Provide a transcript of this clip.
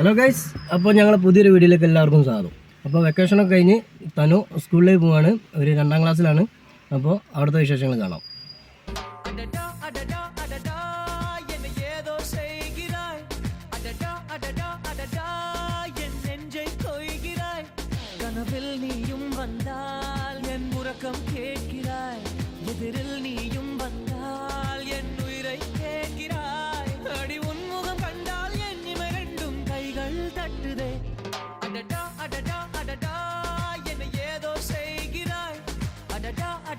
Hello guys അപ്പോൾ ഞങ്ങളെ പുതിയൊരു വീഡിയോയിലേക്ക് എല്ലാവർക്കും സ്വാഗതം. അപ്പോൾ വെക്കേഷനൊക്കെ കഴിഞ്ഞ് തനു സ്കൂളിലേക്ക് പോവാണ്. ഒരു രണ്ടാം ക്ലാസ്സിലാണ്. അപ്പോൾ അവിടുത്തെ വിശേഷങ്ങൾ കാണാം. നീയും വന്നാൽ ഞാൻ മുറക്കം കേൾക്കിറായ് എതിരിൽ നീ the door.